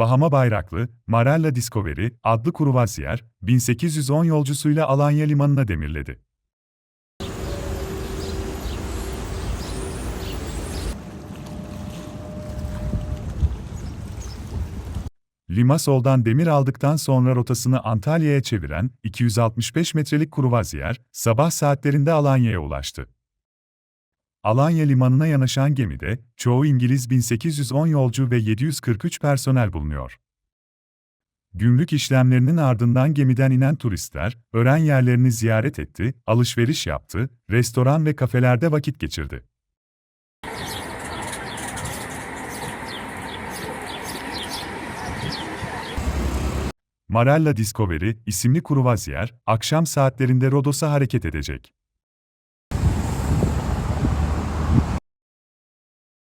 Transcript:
Bahama bayraklı Marella Discovery adlı kruvaziyer, 1810 yolcusuyla Alanya limanına demirledi. Limasol'dan demir aldıktan sonra rotasını Antalya'ya çeviren 265 metrelik kruvaziyer, sabah saatlerinde Alanya'ya ulaştı. Alanya limanına yanaşan gemide, çoğu İngiliz 1810 yolcu ve 743 personel bulunuyor. Gümrük işlemlerinin ardından gemiden inen turistler, öğren yerlerini ziyaret etti, alışveriş yaptı, restoran ve kafelerde vakit geçirdi. Marella Discovery isimli kruvaziyer, akşam saatlerinde Rodos'a hareket edecek.